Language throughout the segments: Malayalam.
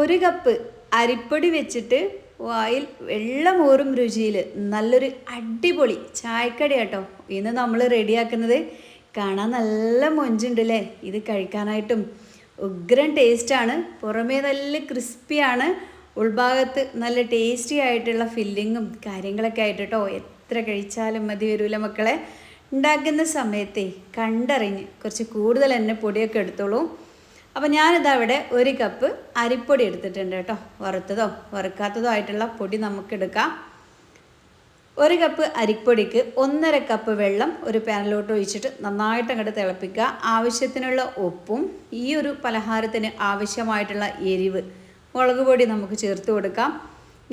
ഒരു കപ്പ് അരിപ്പൊടി വെച്ചിട്ട് വായിൽ വെള്ളമോറും രുചിയിൽ. നല്ലൊരു അടിപൊളി ചായക്കടി കേട്ടോ ഇന്ന് നമ്മൾ റെഡിയാക്കുന്നത് കാണാൻ നല്ല മൊഞ്ചുണ്ടല്ലേ? ഇത് കഴിക്കാനായിട്ടും ഉഗ്രൻ ടേസ്റ്റാണ്. പുറമേ നല്ല ക്രിസ്പിയാണ്. ഉൾഭാഗത്ത് നല്ല ടേസ്റ്റി ആയിട്ടുള്ള ഫില്ലിങ്ങും കാര്യങ്ങളൊക്കെ ആയിട്ട് കേട്ടോ എത്ര കഴിച്ചാലും മതി വരൂല മക്കളെ. ഉണ്ടാക്കുന്ന സമയത്തെ കണ്ടറിഞ്ഞ് കുറച്ച് കൂടുതൽ എന്നെ പൊടിയൊക്കെ എടുത്തോളൂ. അപ്പോൾ ഞാനിതാ ഇവിടെ ഒരു കപ്പ് അരിപ്പൊടി എടുത്തിട്ടുണ്ട് കേട്ടോ. വറുത്തതോ വറുക്കാത്തതോ ആയിട്ടുള്ള പൊടി നമുക്കെടുക്കാം. ഒരു കപ്പ് അരിപ്പൊടിക്ക് ഒന്നര കപ്പ് വെള്ളം ഒരു പാനിലോട്ട് ഒഴിച്ചിട്ട് നന്നായിട്ട് അങ്ങോട്ട് തിളപ്പിക്കുക. ആവശ്യത്തിനുള്ള ഉപ്പും ഈ ഒരു പലഹാരത്തിന് ആവശ്യമായിട്ടുള്ള എരിവ് മുളക് പൊടി നമുക്ക് ചേർത്ത് കൊടുക്കാം.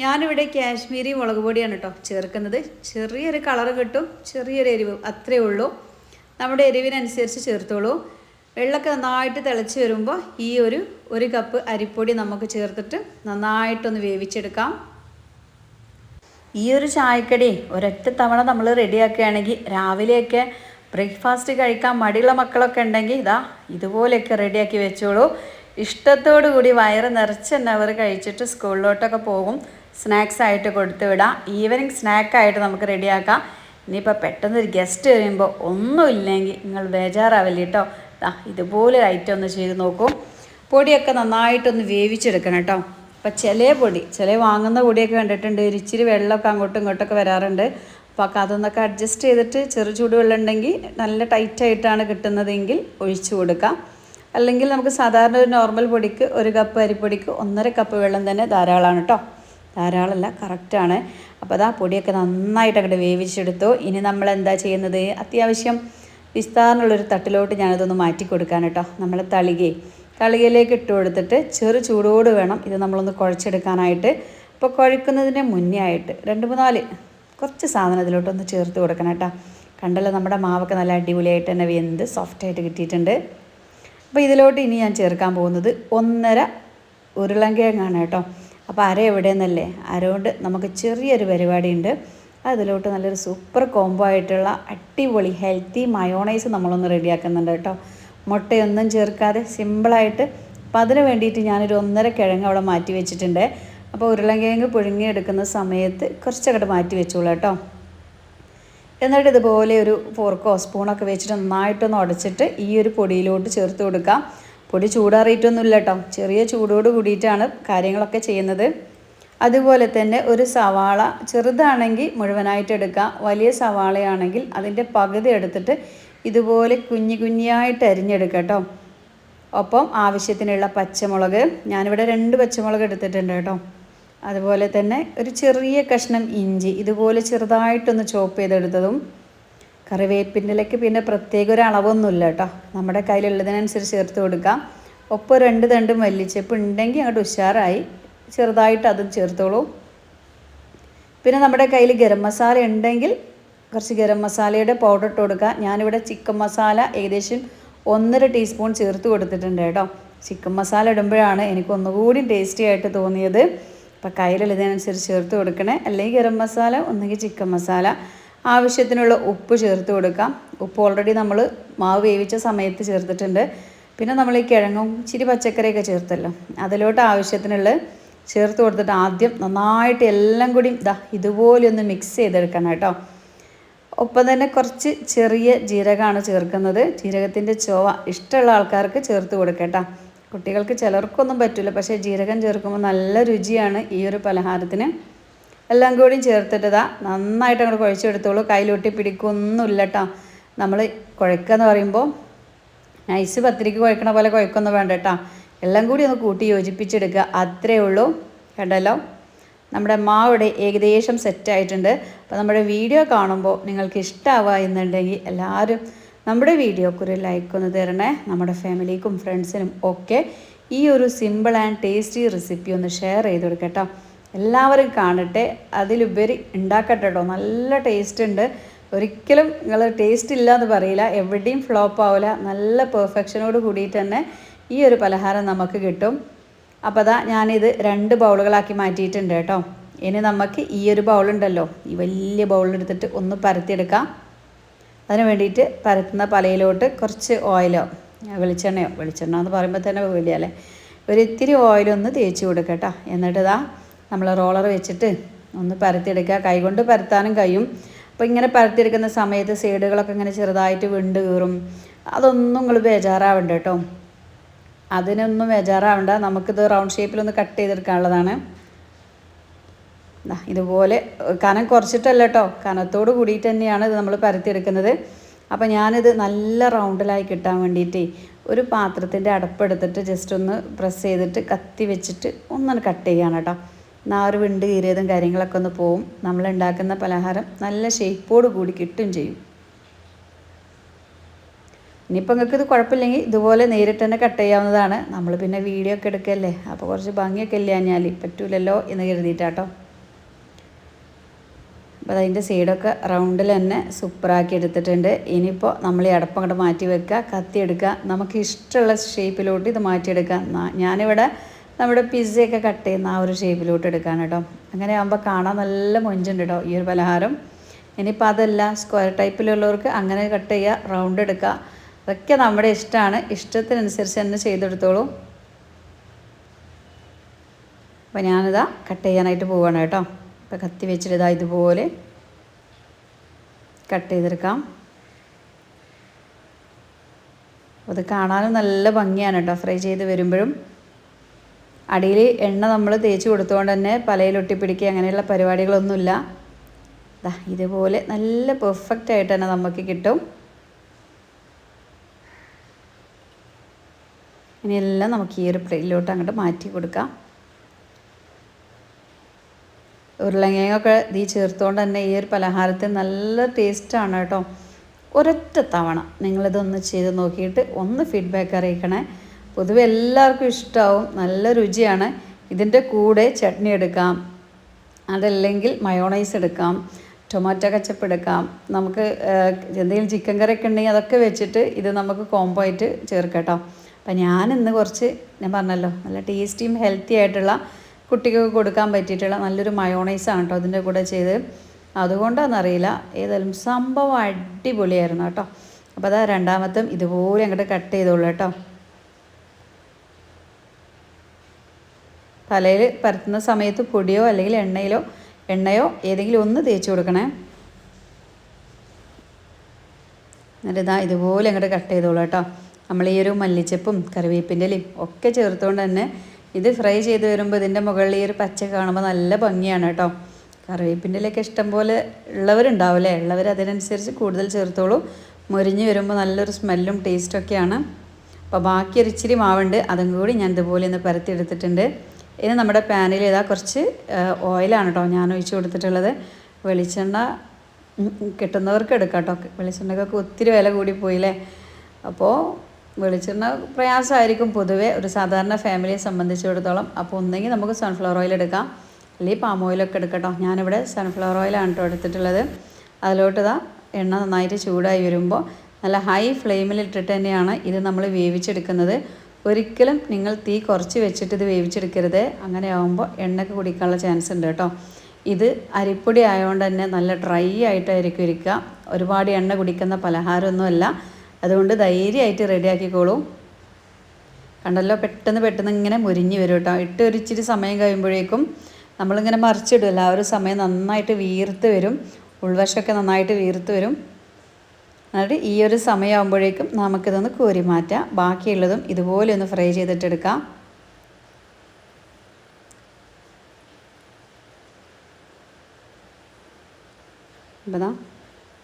ഞാനിവിടെ കാശ്മീരി മുളക് പൊടിയാണ് കേട്ടോ ചേർക്കുന്നത്. ചെറിയൊരു കളറ് കിട്ടും ചെറിയൊരു എരിവ് അത്രയേ ഉള്ളൂ. നമ്മുടെ എരിവിനനുസരിച്ച് ചേർത്തോളൂ. വെള്ളമൊക്കെ നന്നായിട്ട് തിളച്ച് വരുമ്പോൾ ഈ ഒരു ഒരു കപ്പ് അരിപ്പൊടി നമുക്ക് ചേർത്തിട്ട് നന്നായിട്ടൊന്ന് വേവിച്ചെടുക്കാം. ഈ ഒരു ചായക്കടി ഒരൊറ്റ തവണ നമ്മൾ റെഡിയാക്കുകയാണെങ്കിൽ രാവിലെയൊക്കെ ബ്രേക്ക്ഫാസ്റ്റ് കഴിക്കാൻ മടിയുള്ള മക്കളൊക്കെ ഉണ്ടെങ്കിൽ ഇതാ ഇതുപോലെയൊക്കെ റെഡിയാക്കി വെച്ചോളൂ. ഇഷ്ടത്തോടു കൂടി വയറ് നിറച്ച് തന്നെ അവർ കഴിച്ചിട്ട് സ്കൂളിലോട്ടൊക്കെ പോകും. സ്നാക്സ് ആയിട്ട് കൊടുത്തു വിടാം. ഈവനിങ് സ്നാക്കായിട്ട് നമുക്ക് റെഡിയാക്കാം. ഇനിയിപ്പോൾ പെട്ടെന്ന് ഒരു ഗസ്റ്റ് വരുമ്പോൾ ഒന്നുമില്ലെങ്കിൽ നിങ്ങൾ ബേജാറാവില്ല കേട്ടോ ഇതുപോലെ ഐറ്റം ഒന്ന് ചെയ്ത് നോക്കും. പൊടിയൊക്കെ നന്നായിട്ടൊന്ന് വേവിച്ചെടുക്കണം കേട്ടോ. അപ്പം ചില പൊടി ചില വാങ്ങുന്ന പൊടിയൊക്കെ കണ്ടിട്ടുണ്ട് ഒരു ഇച്ചിരി വെള്ളമൊക്കെ അങ്ങോട്ടും ഇങ്ങോട്ടൊക്കെ വരാറുണ്ട്. അപ്പോൾ ഒക്കെ അതൊന്നൊക്കെ അഡ്ജസ്റ്റ് ചെയ്തിട്ട് ചെറു ചൂടുവെള്ളം ഉണ്ടെങ്കിൽ നല്ല ടൈറ്റായിട്ടാണ് കിട്ടുന്നതെങ്കിൽ ഒഴിച്ചു കൊടുക്കാം അല്ലെങ്കിൽ നമുക്ക് സാധാരണ ഒരു നോർമൽ പൊടിക്ക് ഒരു കപ്പ് അരിപ്പൊടിക്ക് ഒന്നര കപ്പ് വെള്ളം തന്നെ ധാരാളമാണ് കേട്ടോ. ധാരാളമല്ല കറക്റ്റാണ് അപ്പോൾ അതാ പൊടിയൊക്കെ നന്നായിട്ട് അങ്ങോട്ട് വേവിച്ചെടുത്തു. ഇനി നമ്മൾ എന്താ ചെയ്യുന്നത്? അത്യാവശ്യം വിസ്താരമുള്ളൊരു തട്ടിലോട്ട് ഞാനിതൊന്ന് മാറ്റി കൊടുക്കാൻ കേട്ടോ. നമ്മൾ തളികയെ തളികയിലേക്ക് ഇട്ട് കൊടുത്തിട്ട് ചെറു ചൂടോട് വേണം ഇത് നമ്മളൊന്ന് കുഴച്ചെടുക്കാനായിട്ട്. അപ്പോൾ കുഴക്കുന്നതിന് മുന്നേ ആയിട്ട് രണ്ട് മൂന്നാൽ കുറച്ച് സാധനം ഇതിലോട്ടൊന്ന് ചേർത്ത് കൊടുക്കണം കേട്ടോ. കണ്ടല്ലോ നമ്മുടെ മാവൊക്കെ നല്ല അടിപൊളിയായിട്ട് തന്നെ വെന്ത് സോഫ്റ്റായിട്ട് കിട്ടിയിട്ടുണ്ട്. അപ്പോൾ ഇതിലോട്ട് ഇനി ഞാൻ ചേർക്കാൻ പോകുന്നത് ഒന്നര ഉരുളങ്കിഴങ്ങാണ് കേട്ടോ. അപ്പോൾ അര എവിടെയെന്നല്ലേ? അര കൊണ്ട് നമുക്ക് ചെറിയൊരു പരിപാടിയുണ്ട്. അതിലോട്ട് നല്ലൊരു സൂപ്പർ കോംബോ ആയിട്ടുള്ള അടിപൊളി ഹെൽത്തി മയോണൈസ് നമ്മളൊന്ന് റെഡിയാക്കുന്നുണ്ട് കേട്ടോ. മുട്ടയൊന്നും ചേർക്കാതെ സിമ്പിളായിട്ട് അപ്പം അതിന് വേണ്ടിയിട്ട് ഞാനൊരു ഒന്നര കിഴങ്ങ് അവിടെ മാറ്റി വെച്ചിട്ടുണ്ട്. അപ്പോൾ ഉരുളൻകിഴങ്ങ് പുഴുങ്ങിയെടുക്കുന്ന സമയത്ത് കുറച്ചങ്ങോട്ട് മാറ്റി വെച്ചോളൂ കേട്ടോ. എന്നിട്ട് ഇതുപോലെ ഒരു ഫോർക്കോ സ്പൂണൊക്കെ വെച്ചിട്ട് നന്നായിട്ടൊന്ന് ഉടച്ചിട്ട് ഈ ഒരു പൊടിയിലോട്ട് ചേർത്ത് കൊടുക്കാം. പൊടി ചൂടാറിയിട്ടൊന്നുമില്ല കേട്ടോ. ചെറിയ ചൂടോട് കൂടിയിട്ടാണ് കാര്യങ്ങളൊക്കെ ചെയ്യുന്നത്. അതുപോലെ തന്നെ ഒരു സവാള ചെറുതാണെങ്കിൽ മുഴുവനായിട്ട് എടുക്കുക വലിയ സവാളയാണെങ്കിൽ അതിന്റെ പകുതി എടുത്തിട്ട് ഇതുപോലെ കുഞ്ഞു കുഞ്ഞായിട്ട് അരിഞ്ഞെടുക്കട്ടോ കേട്ടോ. ഒപ്പം ആവശ്യത്തിനുള്ള പച്ചമുളക് ഞാനിവിടെ രണ്ട് പച്ചമുളക് എടുത്തിട്ടുണ്ട് കേട്ടോ. അതുപോലെ തന്നെ ഒരു ചെറിയ കഷ്ണം ഇഞ്ചി ഇതുപോലെ ചെറുതായിട്ടൊന്ന് ചോപ്പ് ചെയ്തെടുത്തതും കറിവേപ്പിന്റെലേക്ക് പിന്നെ പ്രത്യേക ഒരു അളവൊന്നുമില്ല കേട്ടോ. നമ്മുടെ കയ്യിലുള്ളതിനനുസരിച്ച് ചേർത്ത് കൊടുക്കാം. ഒപ്പം രണ്ട് തണ്ടും മല്ലിച്ചപ്പ് ഉണ്ടെങ്കിൽ അങ്ങോട്ട് ഉഷാറായി. ചെറുതായിട്ട് അതും ചേർത്തോളൂ. പിന്നെ നമ്മുടെ കയ്യിൽ ഗരം മസാല ഉണ്ടെങ്കിൽ കുറച്ച് ഗരം മസാലയുടെ പൗഡർ ഇട്ട് കൊടുക്കുക. ഞാനിവിടെ ചിക്കൻ മസാല ഏകദേശം ഒന്നര ടീസ്പൂൺ ചേർത്ത് കൊടുത്തിട്ടുണ്ട് കേട്ടോ. ചിക്കൻ മസാല ഇടുമ്പോഴാണ് എനിക്ക് ഒന്നുകൂടി ടേസ്റ്റി ആയിട്ട് തോന്നിയത്. അപ്പോൾ കയ്യിലുള്ളതിനനുസരിച്ച് ചേർത്ത് കൊടുക്കണേ. അല്ലെങ്കിൽ ഗരം മസാല ഒന്നുകിൽ ചിക്കൻ മസാല ആവശ്യത്തിനുള്ള ഉപ്പ് ചേർത്ത് കൊടുക്കാം. ഉപ്പ് ഓൾറെഡി നമ്മൾ മാവ് വേവിച്ച സമയത്ത് ചേർത്തിട്ടുണ്ട്. പിന്നെ നമ്മൾ ഈ കിഴങ്ങും ഇച്ചിരി പച്ചക്കറിയൊക്കെ ചേർത്തല്ലോ. അതിലോട്ട് ആവശ്യത്തിനുള്ള ചേർത്ത് കൊടുത്തിട്ട് ആദ്യം നന്നായിട്ട് എല്ലാം കൂടി ഇതാ ഇതുപോലെ ഒന്ന് മിക്സ് ചെയ്തെടുക്കണം കേട്ടോ. ഒപ്പം തന്നെ കുറച്ച് ചെറിയ ജീരകമാണ് ചേർക്കുന്നത്. ജീരകത്തിന്റെ ചുവ ഇഷ്ടമുള്ള ആൾക്കാർക്ക് ചേർത്ത് കൊടുക്കട്ടോ കുട്ടികൾക്ക് ചിലർക്കൊന്നും പറ്റില്ല പക്ഷേ ജീരകം ചേർക്കുമ്പോൾ നല്ല രുചിയാണ് ഈ ഒരു പലഹാരത്തിന്. എല്ലാം കൂടി ചേർത്തിട്ടതാ നന്നായിട്ട് അങ്ങോട്ട് കുഴച്ചെടുത്തോളൂ. കയ്യിലൊട്ടി പിടിക്കൊന്നുമില്ല കേട്ടോ. നമ്മൾ കുഴക്കുക എന്ന് പറയുമ്പോൾ നൈസ് പത്തിരിക്ക് കുഴക്കണ പോലെ കുഴക്കൊന്നും വേണ്ട കേട്ടോ. എല്ലാം കൂടി ഒന്ന് കൂട്ടി യോജിപ്പിച്ചെടുക്കുക. അത്രേ ഉള്ളൂ. കണ്ടല്ലോ? നമ്മുടെ മാവിടെ ഏകദേശം സെറ്റായിട്ടുണ്ട് അപ്പോൾ നമ്മുടെ വീഡിയോ കാണുമ്പോൾ നിങ്ങൾക്ക് ഇഷ്ടമാവുക എന്നുണ്ടെങ്കിൽ എല്ലാവരും നമ്മുടെ വീഡിയോക്ക് ഒരു ലൈക്ക് ഒന്ന് തരണേ. നമ്മുടെ ഫാമിലിക്കും ഫ്രണ്ട്സിനും ഒക്കെ ഈ ഒരു സിമ്പിൾ ആൻഡ് ടേസ്റ്റി റെസിപ്പി ഒന്ന് ഷെയർ ചെയ്ത് കൊടുക്കട്ടോ എല്ലാവരും കാണട്ടെ. അതിലുപരി ഉണ്ടാക്കട്ടെ കേട്ടോ. നല്ല ടേസ്റ്റ് ഉണ്ട്. ഒരിക്കലും നിങ്ങൾ ടേസ്റ്റ് ഇല്ല എന്ന് പറയില്ല. എവിടെയും ഫ്ലോപ്പ് ആവില്ല നല്ല പെർഫെക്ഷനോട് കൂടിയിട്ട് തന്നെ ഈ ഒരു പലഹാരം നമുക്ക് കിട്ടും. അപ്പോൾ അതാ ഞാനിത് രണ്ട് ബൗളുകളാക്കി മാറ്റിയിട്ടുണ്ട് കേട്ടോ. ഇനി നമുക്ക് ഈ ഒരു ബൗളുണ്ടല്ലോ. ഈ വലിയ ബൗളെടുത്തിട്ട് ഒന്ന് പരത്തിയെടുക്കാം. അതിന് വേണ്ടിയിട്ട് പരത്തുന്ന പലയിലോട്ട് കുറച്ച് ഓയിലോ വെളിച്ചെണ്ണയോ വെളിച്ചെണ്ണ എന്ന് പറയുമ്പോൾ തന്നെ വേണ്ടിയല്ലേ ഒരു ഇത്തിരി ഓയിലൊന്ന് തേച്ച് കൊടുക്കുക കേട്ടോ. എന്നിട്ട് ഇതാ നമ്മൾ റോളർ വെച്ചിട്ട് ഒന്ന് പരത്തിയെടുക്കുക. കൈകൊണ്ട് പരത്താനും കഴിയും. അപ്പോൾ ഇങ്ങനെ പരത്തിയെടുക്കുന്ന സമയത്ത് സൈഡുകളൊക്കെ ഇങ്ങനെ ചെറുതായിട്ട് വിണ്ട് കീറും. അതൊന്നും നിങ്ങൾ ബേജാറാവണ്ട കേട്ടോ. അതിനൊന്നും ബേജാറാവണ്ട. നമുക്കിത് റൗണ്ട് ഷേപ്പിലൊന്ന് കട്ട് ചെയ്തെടുക്കാനുള്ളതാണ്. ഇതുപോലെ കനം കുറച്ചിട്ടല്ല കേട്ടോ കനത്തോട് കൂടിയിട്ട് തന്നെയാണ് ഇത് നമ്മൾ പരത്തിയെടുക്കുന്നത്. അപ്പോൾ ഞാനിത് നല്ല റൗണ്ടിലായി കിട്ടാൻ വേണ്ടിയിട്ട് ഒരു പാത്രത്തിന്റെ അടപ്പെടുത്തിട്ട് ജസ്റ്റ് ഒന്ന് പ്രസ് ചെയ്തിട്ട് കത്തി വെച്ചിട്ട് ഒന്നൊന്ന് കട്ട് ചെയ്യാണ് കേട്ടോ ആ ഒരു വിണ്ട് കീറിയതും കാര്യങ്ങളൊക്കെ ഒന്ന് പോവും. നമ്മൾ ഉണ്ടാക്കുന്ന പലഹാരം നല്ല ഷേപ്പോട് കൂടി കിട്ടും ചെയ്യും. ഇനിയിപ്പോൾ നിങ്ങൾക്ക് ഇത് കുഴപ്പമില്ലെങ്കിൽ ഇതുപോലെ നേരിട്ട് തന്നെ കട്ട് ചെയ്യാവുന്നതാണ്. നമ്മൾ പിന്നെ വീഡിയോ ഒക്കെ എടുക്കല്ലേ? അപ്പോൾ കുറച്ച് ഭംഗിയൊക്കെ ഇല്ല ഞാൻ പറ്റൂലല്ലോ എന്ന് കരുതിയിട്ടാട്ടോ. അപ്പോൾ അതിന്റെ സൈഡൊക്കെ റൗണ്ടിൽ തന്നെ സൂപ്പറാക്കി എടുത്തിട്ടുണ്ട്. ഇനിയിപ്പോൾ നമ്മൾ ഈ അടപ്പം അങ്ങോട്ട് മാറ്റി വെക്കുക കത്തി എടുക്കുക. നമുക്ക് ഇഷ്ടമുള്ള ഷേപ്പിലോട്ട് ഇത് മാറ്റിയെടുക്കാം ഞാനിവിടെ നമ്മുടെ പിസ്സയൊക്കെ കട്ട് ചെയ്യുന്ന ആ ഒരു ഷേപ്പിലോട്ട് എടുക്കാൻ കേട്ടോ. അങ്ങനെ ആകുമ്പോൾ കാണാൻ നല്ല മൊഞ്ചുണ്ട് കേട്ടോ ഈ ഒരു പലഹാരം. ഇനിയിപ്പോൾ അതല്ല സ്ക്വയർ ടൈപ്പിലുള്ളവർക്ക് അങ്ങനെ കട്ട് ചെയ്യുക റൗണ്ട് എടുക്കുക. അതൊക്കെ നമ്മുടെ ഇഷ്ടമാണ്. ഇഷ്ടത്തിനനുസരിച്ച് തന്നെ ചെയ്തെടുത്തോളൂ. അപ്പോൾ ഞാനിതാ കട്ട് ചെയ്യാനായിട്ട് പോവാണ് കേട്ടോ. അപ്പോൾ കത്തി വെച്ചിട്ട് ഇതാ ഇതുപോലെ കട്ട് ചെയ്തെടുക്കാം. അത് കാണാനും നല്ല ഭംഗിയാണ് കേട്ടോ. ഫ്രൈ ചെയ്ത് വരുമ്പോഴും അടിയിൽ എണ്ണ നമ്മൾ തേച്ച് കൊടുത്തുകൊണ്ട് തന്നെ പലയിൽ ഒട്ടിപ്പിടിക്കുക അങ്ങനെയുള്ള പരിപാടികളൊന്നുമില്ല. ഇതുപോലെ നല്ല പെർഫെക്റ്റ് ആയിട്ട് തന്നെ നമുക്ക് കിട്ടും. ഇനിയെല്ലാം നമുക്ക് ഈ ഒരു പ്ലേറ്റിലോട്ട് അങ്ങോട്ട് മാറ്റി കൊടുക്കാം. ഉരുളങ്ങയൊക്കെ ഈ ചേർത്തുകൊണ്ട് തന്നെ ഈ ഒരു പലഹാരത്തിന് നല്ല ടേസ്റ്റാണ് കേട്ടോ. ഒരൊറ്റ തവണ നിങ്ങളിതൊന്ന് ചെയ്ത് നോക്കിയിട്ട് ഒന്ന് ഫീഡ്ബാക്ക് അറിയിക്കണേ. പൊതുവെ എല്ലാവർക്കും ഇഷ്ടമാവും നല്ല രുചിയാണ്. ഇതിന്റെ കൂടെ ചട്നി എടുക്കാം അതല്ലെങ്കിൽ മയോണൈസ് എടുക്കാം ടൊമാറ്റോ കച്ചപ്പ് എടുക്കാം. നമുക്ക് എന്തെങ്കിലും ചിക്കൻ കറി ഒക്കെ ഉണ്ടെങ്കിൽ അതൊക്കെ വെച്ചിട്ട് ഇത് നമുക്ക് കോംബോ ആയിട്ട് ചേർക്കാം കേട്ടോ. അപ്പം ഞാൻ ഇന്ന് കുറച്ച് ഞാൻ പറഞ്ഞല്ലോ നല്ല ടേസ്റ്റിയും ഹെൽത്തി ആയിട്ടുള്ള കുട്ടികൾക്ക് കൊടുക്കാൻ പറ്റിയിട്ടുള്ള നല്ലൊരു മയോണൈസാണ് കേട്ടോ അതിന്റെ കൂടെ ചെയ്ത് അതുകൊണ്ടാണെന്നറിയില്ല ഏതായാലും സംഭവം അടിപൊളിയായിരുന്നു കേട്ടോ. അപ്പോൾ അതാ രണ്ടാമത്തും ഇതുപോലെ അങ്ങോട്ട് കട്ട് ചെയ്തോളൂ കേട്ടോ. തലയിൽ പരത്തുന്ന സമയത്ത് പൊടിയോ അല്ലെങ്കിൽ എണ്ണയിലോ എണ്ണയോ ഏതെങ്കിലും ഒന്ന് തേച്ച് കൊടുക്കണേ. എന്നിട്ട് ഇതാ ഇതുപോലെ അങ്ങോട്ട് കട്ട് ചെയ്തോളൂ കേട്ടോ. നമ്മൾ ഈ ഒരു മല്ലിച്ചപ്പും കറിവേപ്പിന്റെ ഇലയും ഒക്കെ ചേർത്തുകൊണ്ട് തന്നെ ഇത് ഫ്രൈ ചെയ്ത് വരുമ്പോൾ ഇതിന്റെ മുകളിൽ ഈ ഒരു പച്ച കാണുമ്പോൾ നല്ല ഭംഗിയാണ് കേട്ടോ. കറിവേപ്പിന്റെ ഇലയൊക്കെ ഇഷ്ടം പോലെ ഉള്ളവരുണ്ടാവില്ലേ ഉള്ളവർ അതിനനുസരിച്ച് കൂടുതൽ ചേർത്തോളൂ. മുരിഞ്ഞ് വരുമ്പോൾ നല്ലൊരു സ്മെല്ലും ടേസ്റ്റൊക്കെയാണ് അപ്പോൾ ബാക്കി ഒരു ഇച്ചിരി മാവുണ്ട്. അതും കൂടി ഞാൻ ഇതുപോലെ ഒന്ന് പരത്തി എടുത്തിട്ടുണ്ട് ഇനി നമ്മുടെ പാനിൽ ഇതാ കുറച്ച് ഓയിലാണ് കേട്ടോ ഞാൻ ഒഴിച്ച് കൊടുത്തിട്ടുള്ളത്. വെളിച്ചെണ്ണ കിട്ടുന്നവർക്ക് എടുക്കാം കേട്ടോ. വെളിച്ചെണ്ണക്കൊക്കെ ഒത്തിരി വില കൂടി പോയില്ലേ അപ്പോൾ വെളിച്ചെണ്ണ പ്രയാസമായിരിക്കും പൊതുവേ ഒരു സാധാരണ ഫാമിലിയെ സംബന്ധിച്ചിടത്തോളം. അപ്പോൾ ഒന്നെങ്കിൽ നമുക്ക് സൺഫ്ലവർ ഓയിൽ എടുക്കാം. അല്ലെങ്കിൽ പാം ഓയിലൊക്കെ എടുക്കട്ടോ. ഞാനിവിടെ സൺഫ്ലവർ ഓയിലാണ് കേട്ടോ എടുത്തിട്ടുള്ളത്. അതിലോട്ട് ഇതാ എണ്ണ നന്നായിട്ട് ചൂടായി വരുമ്പോൾ നല്ല ഹൈ ഫ്ലെയിമിൽ ഇട്ടിട്ട് തന്നെയാണ് ഇത് നമ്മൾ വേവിച്ചെടുക്കുന്നത്. ഒരിക്കലും നിങ്ങൾ തീ കുറച്ച് വെച്ചിട്ട് ഇത് വേവിച്ചെടുക്കരുത്. അങ്ങനെ ആകുമ്പോൾ എണ്ണയ്ക്ക് കുടിക്കാനുള്ള ചാൻസ് ഉണ്ട് കേട്ടോ ഇത് അരിപ്പൊടി ആയതുകൊണ്ട് തന്നെ നല്ല ഡ്രൈ ആയിട്ടായിരിക്കും ഇരിക്കുക. ഒരുപാട് എണ്ണ കുടിക്കുന്ന പലഹാരമൊന്നുമല്ല. അതുകൊണ്ട് ധൈര്യമായിട്ട് റെഡിയാക്കിക്കോളൂ. കണ്ടല്ലോ പെട്ടെന്ന് പെട്ടെന്ന് ഇങ്ങനെ മുരിഞ്ഞ് വരും കേട്ടോ. ഇട്ട് ഒരു ഇച്ചിരി സമയം കഴിയുമ്പോഴേക്കും നമ്മളിങ്ങനെ മറിച്ചിടുമല്ലോ ആ ഒരു സമയം നന്നായിട്ട് വീർത്ത് വരും. ഉൾവശമൊക്കെ നന്നായിട്ട് വീർത്ത് വരും. എന്നിട്ട് ഈ ഒരു സമയമാകുമ്പോഴേക്കും നമുക്കിതൊന്ന് കോരി മാറ്റാം. ബാക്കിയുള്ളതും ഇതുപോലെ ഒന്ന് ഫ്രൈ ചെയ്തിട്ടെടുക്കാം. അപ്പം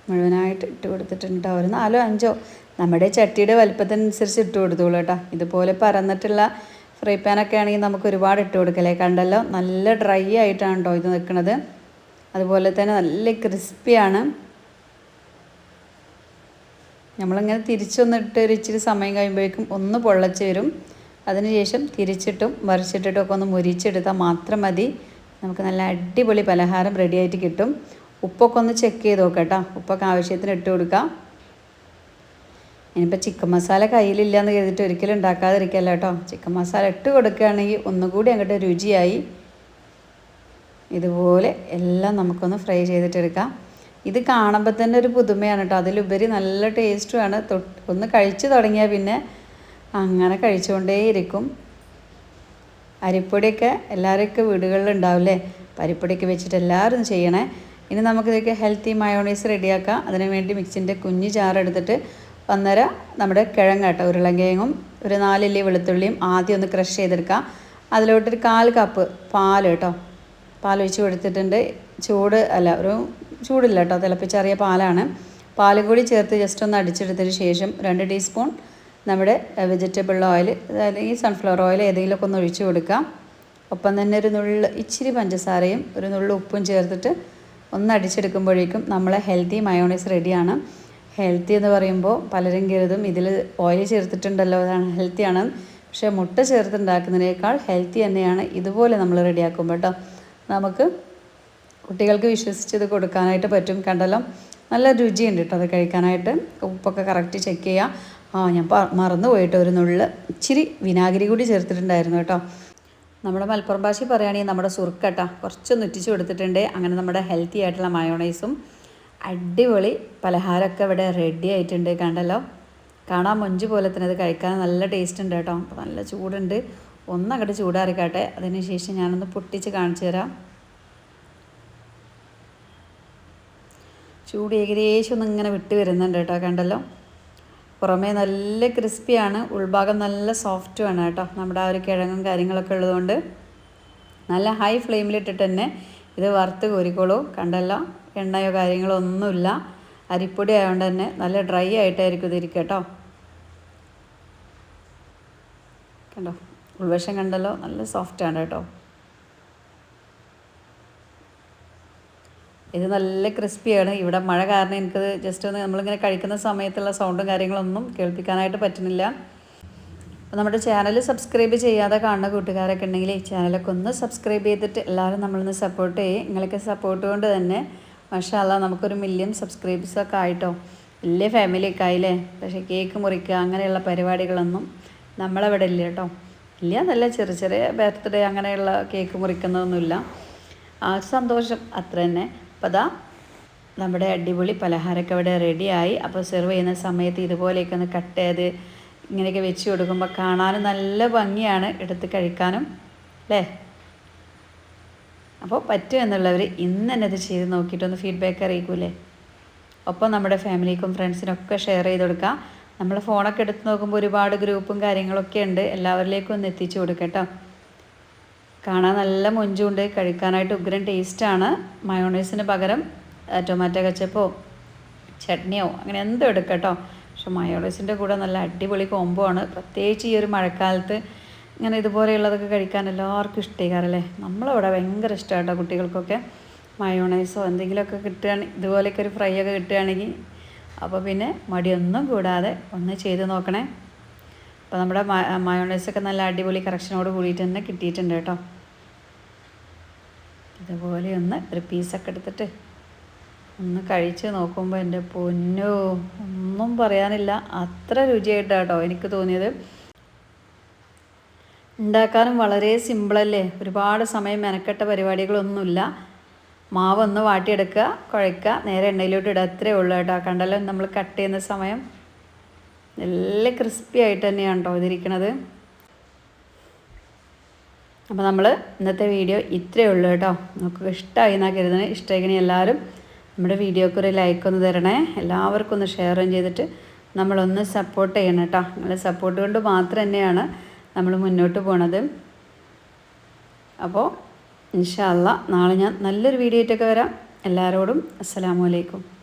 മുഴുവനായിട്ട് ഇട്ട് കൊടുത്തിട്ടുണ്ട് ഒരു നാലോ അഞ്ചോ നമ്മുടെ ചട്ടിയുടെ വലുപ്പത്തിനനുസരിച്ച് ഇട്ട് കൊടുത്തോളൂ കേട്ടോ. ഇതുപോലെ പറന്നിട്ടുള്ള ഫ്രൈ പാനൊക്കെ ആണെങ്കിൽ നമുക്ക് ഒരുപാട് ഇട്ട് കൊടുക്കലേ കണ്ടല്ലോ? നല്ല ഡ്രൈ ആയിട്ടാണ് കേട്ടോ ഇത് നിൽക്കുന്നത്. അതുപോലെ തന്നെ നല്ല ക്രിസ്പിയാണ് നമ്മളിങ്ങനെ തിരിച്ചൊന്നിട്ട് ഒരു ഇച്ചിരി സമയം കഴിയുമ്പോഴേക്കും ഒന്ന് പൊള്ളച്ച് വരും. അതിനുശേഷം തിരിച്ചിട്ടും മറിച്ചിട്ടിട്ടും ഒക്കെ ഒന്ന് മുരിച്ചെടുത്താൽ മാത്രം മതി. നമുക്ക് നല്ല അടിപൊളി പലഹാരം റെഡിയായിട്ട് കിട്ടും. ഉപ്പൊക്കെ ഒന്ന് ചെക്ക് ചെയ്ത് നോക്കാം കേട്ടോ. ഉപ്പൊക്കെ ആവശ്യത്തിന് ഇട്ട് കൊടുക്കാം. ഇനിയിപ്പോൾ ചിക്കൻ മസാല കയ്യിലില്ല എന്ന് കരുതിയിട്ട് ഒരിക്കലും ഉണ്ടാക്കാതിരിക്കല്ല കേട്ടോ. ചിക്കൻ മസാല ഇട്ട് കൊടുക്കുകയാണെങ്കിൽ ഒന്നുകൂടി അങ്ങോട്ട് രുചിയായി. ഇതുപോലെ എല്ലാം നമുക്കൊന്ന് ഫ്രൈ ചെയ്തിട്ടെടുക്കാം ഇത് കാണുമ്പോൾ തന്നെ ഒരു പുതുമയാണ് കേട്ടോ. അതിലുപരി നല്ല ടേസ്റ്റുമാണ് തൊട്ട് ഒന്ന് കഴിച്ചു തുടങ്ങിയാൽ പിന്നെ അങ്ങനെ കഴിച്ചുകൊണ്ടേയിരിക്കും അരിപ്പൊടിയൊക്കെ എല്ലാവരൊക്കെ വീടുകളിൽ ഉണ്ടാവില്ലേ അരിപ്പൊടിയൊക്കെ വെച്ചിട്ട് എല്ലാവരും ചെയ്യണേ. ഇനി നമുക്കിതൊക്കെ ഹെൽത്തി മയോണൈസ് റെഡിയാക്കാം അതിനുവേണ്ടി മിക്സിന്റെ കുഞ്ഞ് ചാറെടുത്തിട്ട് ഒന്നര നമ്മുടെ കിഴങ്ങ് കേട്ടോ ഉരുളങ്കിഴങ്ങും ഒരു നാലില്ലി വെളുത്തുള്ളിയും ആദ്യം ഒന്ന് ക്രഷ് ചെയ്തെടുക്കാം. അതിലോട്ടൊരു കാൽ കപ്പ് പാൽ കേട്ടോ പാൽ ഒഴിച്ച് കൊടുത്തിട്ടുണ്ട്. ചൂട് അല്ല ഒരു ചൂടില്ല കേട്ടോ തിളപ്പിച്ചറിയ പാലാണ്. പാൽ കൂടി ചേർത്ത് ജസ്റ്റ് ഒന്ന് അടിച്ചെടുത്തതിന് ശേഷം രണ്ട് ടീസ്പൂൺ നമ്മുടെ വെജിറ്റബിൾ ഓയിൽ അല്ലെങ്കിൽ സൺഫ്ലവർ ഓയിൽ ഏതെങ്കിലുമൊക്കെ ഒന്ന് ഒഴിച്ചു കൊടുക്കാം. ഒപ്പം തന്നെ ഒരു നുള്ള് ഇച്ചിരി പഞ്ചസാരയും ഒരു നുള്ളു ഉപ്പും ചേർത്തിട്ട് ഒന്ന് അടിച്ചെടുക്കുമ്പോഴേക്കും നമ്മളെ ഹെൽത്തി മയോണൈസ് റെഡിയാണ് ഹെൽത്തി എന്ന് പറയുമ്പോൾ പലരും കരുതും ഇതിൽ ഓയിൽ ചേർത്തിട്ടുണ്ടല്ലോ അതാണ് ഹെൽത്തിയാണ് പക്ഷേ മുട്ട ചേർത്തുണ്ടാക്കുന്നതിനേക്കാൾ ഹെൽത്തി തന്നെയാണ് ഇതുപോലെ നമ്മൾ റെഡിയാക്കുമ്പോൾ കേട്ടോ നമുക്ക് കുട്ടികൾക്ക് വിശ്വസിച്ചത് കൊടുക്കാനായിട്ട് പറ്റും. കണ്ടല്ലോ? നല്ല രുചിയുണ്ട് കേട്ടോ അത് കഴിക്കാനായിട്ട്. ഉപ്പൊക്കെ കറക്റ്റ് ചെക്ക് ചെയ്യുക ആ ഞാൻ മറന്നു പോയിട്ട് ഒരു നുള്ള്. ഇച്ചിരി വിനാഗിരി കൂടി ചേർത്തിട്ടുണ്ടായിരുന്നു കേട്ടോ നമ്മുടെ മലപ്പുറം ഭാഷ പറയുകയാണെങ്കിൽ നമ്മുടെ സുർക്കട്ട കുറച്ചൊന്ന് ഉറ്റിച്ച് കൊടുത്തിട്ടുണ്ട്. അങ്ങനെ നമ്മുടെ ഹെൽത്തി ആയിട്ടുള്ള മയോണൈസും അടിപൊളി. പലഹാരമൊക്കെ ഇവിടെ റെഡി ആയിട്ടുണ്ട്. കണ്ടല്ലോ? കാണാൻ മൊഞ്ച് പോലെ തന്നെ. അത് കഴിക്കാൻ നല്ല ടേസ്റ്റ് ഉണ്ട് കേട്ടോ. അപ്പോൾ നല്ല ചൂടുണ്ട്. ഒന്നങ്ങോട്ട് ചൂടാറിക്കാട്ടെ. അതിനുശേഷം ഞാനൊന്ന് പൊട്ടിച്ച് കാണിച്ചു തരാം. ചൂട് ഏകദേശം ഒന്ന് ഇങ്ങനെ വിട്ട് വരുന്നുണ്ട് കേട്ടോ. കണ്ടല്ലോ? പുറമേ നല്ല ക്രിസ്പിയാണ് ഉൾഭാഗം നല്ല സോഫ്റ്റുമാണ് കേട്ടോ. നമ്മുടെ ആ ഒരു കിഴങ്ങും കാര്യങ്ങളൊക്കെ ഉള്ളതുകൊണ്ട്. നല്ല ഹൈ ഫ്ലെയിമിലിട്ടിട്ട് തന്നെ ഇത് വറുത്ത് കോരിക്കോളൂ. കണ്ടല്ലോ? എണ്ണയോ കാര്യങ്ങളോ ഒന്നുമില്ല അരിപ്പൊടി ആയതുകൊണ്ട് തന്നെ നല്ല ഡ്രൈ ആയിട്ടായിരിക്കും ഇതിരിക്കുക കേട്ടോ. കണ്ടോ? ഉൾവശം കണ്ടല്ലോ നല്ല സോഫ്റ്റാണ് കേട്ടോ. ഇത് നല്ല ക്രിസ്പിയാണ് ഇവിടെ മഴ കാരണം എനിക്കത് ജസ്റ്റ് ഒന്ന് നമ്മളിങ്ങനെ കഴിക്കുന്ന സമയത്തുള്ള സൗണ്ടും കാര്യങ്ങളൊന്നും കേൾപ്പിക്കാനായിട്ട് പറ്റുന്നില്ല. അപ്പോൾ നമ്മുടെ ചാനൽ സബ്സ്ക്രൈബ് ചെയ്യാതെ കാണുന്ന കൂട്ടുകാരൊക്കെ ഉണ്ടെങ്കിൽ ഈ ചാനലൊക്കെ ഒന്ന് സബ്സ്ക്രൈബ് ചെയ്തിട്ട് എല്ലാവരും നമ്മളൊന്ന് സപ്പോർട്ട് ചെയ്യും. നിങ്ങളൊക്കെ സപ്പോർട്ട് കൊണ്ട് തന്നെ മഷാല്ല നമുക്കൊരു മില്യൺ സബ്സ്ക്രൈബേഴ്സൊക്കെ ആയിട്ടോ? വലിയ ഫാമിലിയൊക്കെ ആയില്ലേ? പക്ഷേ കേക്ക് മുറിക്കുക അങ്ങനെയുള്ള പരിപാടികളൊന്നും നമ്മളവിടെ ഇല്ല കേട്ടോ. ഇല്ല നല്ല ചെറിയ ചെറിയ ബർത്ത്ഡേ അങ്ങനെയുള്ള കേക്ക് മുറിക്കുന്നതൊന്നുമില്ല. ആ സന്തോഷം അത്ര തന്നെ. അപ്പോൾ അതാ നമ്മുടെ അടിപൊളി പലഹാരമൊക്കെ അവിടെ റെഡിയായി അപ്പോൾ സെർവ് ചെയ്യുന്ന സമയത്ത് ഇതുപോലെയൊക്കെ ഒന്ന് കട്ട് ചെയ്ത് ഇങ്ങനെയൊക്കെ വെച്ച് കൊടുക്കുമ്പോൾ കാണാനും നല്ല ഭംഗിയാണ്. എടുത്ത് കഴിക്കാനും അല്ലേ? അപ്പോൾ പറ്റും എന്നുള്ളവർ ഇന്ന് തന്നെ ഇത് ചെയ്ത് നോക്കിയിട്ടൊന്ന് ഫീഡ്ബാക്ക് അറിയിക്കൂലേ? ഒപ്പം നമ്മുടെ ഫാമിലിക്കും ഫ്രണ്ട്സിനൊക്കെ ഷെയർ ചെയ്ത് കൊടുക്കാം. നമ്മൾ ഫോണൊക്കെ എടുത്ത് നോക്കുമ്പോൾ ഒരുപാട് ഗ്രൂപ്പും കാര്യങ്ങളൊക്കെ ഉണ്ട്. എല്ലാവരിലേക്കും ഒന്ന് എത്തിച്ചു കൊടുക്കട്ടോ കാണാൻ നല്ല മുഞ്ചുണ്ട്. കഴിക്കാനായിട്ട് ഉഗ്രൻ ടേസ്റ്റാണ് മയോണൈസിന് പകരം ടൊമാറ്റോ കച്ചപ്പോ ചട്നിയോ അങ്ങനെ എന്തും എടുക്കട്ടോ പക്ഷെ മയോണൈസിന്റെ കൂടെ നല്ല അടിപൊളി കോംബോ ആണ്. പ്രത്യേകിച്ച് ഈ ഒരു മഴക്കാലത്ത് ഇങ്ങനെ ഇതുപോലെയുള്ളതൊക്കെ കഴിക്കാൻ എല്ലാവർക്കും ഇഷ്ടീകാറല്ലേ നമ്മളവിടെ ഭയങ്കര ഇഷ്ടമാണ് കുട്ടികൾക്കൊക്കെ. മയോണൈസോ എന്തെങ്കിലുമൊക്കെ കിട്ടുകയാണെങ്കിൽ ഇതുപോലെയൊക്കെ ഒരു ഫ്രൈ ഒക്കെ കിട്ടുകയാണെങ്കിൽ. അപ്പോൾ പിന്നെ മടിയൊന്നും കൂടാതെ ഒന്ന് ചെയ്ത് നോക്കണേ. അപ്പോൾ നമ്മുടെ മയോണൈസൊക്കെ നല്ല അടിപൊളി കറക്ഷനോട് കൂടിയിട്ട് തന്നെ കിട്ടിയിട്ടുണ്ട് കേട്ടോ. ഇതുപോലെ ഒന്ന് ഒരു പീസൊക്കെ എടുത്തിട്ട് ഒന്ന് കഴിച്ച് നോക്കുമ്പോൾ എന്റെ പൊന്നോ ഒന്നും പറയാനില്ല. അത്ര രുചിയായിട്ടാണ് കേട്ടോ എനിക്ക് തോന്നിയത്. ഉണ്ടാക്കാനും വളരെ സിമ്പിളല്ലേ? ഒരുപാട് സമയം മെനക്കെട്ട പരിപാടികളൊന്നുമില്ല. മാവ് ഒന്ന് വാട്ടിയെടുക്കുക കുഴയ്ക്കുക നേരെ എണ്ണയിലോട്ട് ഇടുക. അത്രേ ഉള്ളൂ കേട്ടോ. കണ്ടല്ലോ നമ്മൾ കട്ട് ചെയ്യുന്ന സമയം. നല്ല ക്രിസ്പി ആയിട്ട് തന്നെയാണ് കേട്ടോ ഇതിരിക്കണത്. അപ്പോൾ നമ്മൾ ഇന്നത്തെ വീഡിയോ ഇത്രയേ ഉള്ളൂ കേട്ടോ. നമുക്ക് ഇഷ്ടമായി എന്നാൽ കരുതുന്നത് ഇഷ്ടമായിക്കണേ എല്ലാവരും നമ്മുടെ വീഡിയോക്ക് ഒരു ലൈക്ക് ഒന്ന് തരണേ. എല്ലാവർക്കും ഒന്ന് ഷെയറും ചെയ്തിട്ട് നമ്മളൊന്ന് സപ്പോർട്ട് ചെയ്യണം കേട്ടോ. നിങ്ങളുടെ സപ്പോർട്ട് കൊണ്ട് മാത്രം തന്നെയാണ് നമ്മൾ മുന്നോട്ട് പോണത്. അപ്പോൾ ഇൻഷാല്ല നാളെ ഞാൻ നല്ലൊരു വീഡിയോ ആയിട്ടൊക്കെ വരാം. എല്ലാവരോടും അസ്സലാമു അലൈക്കും.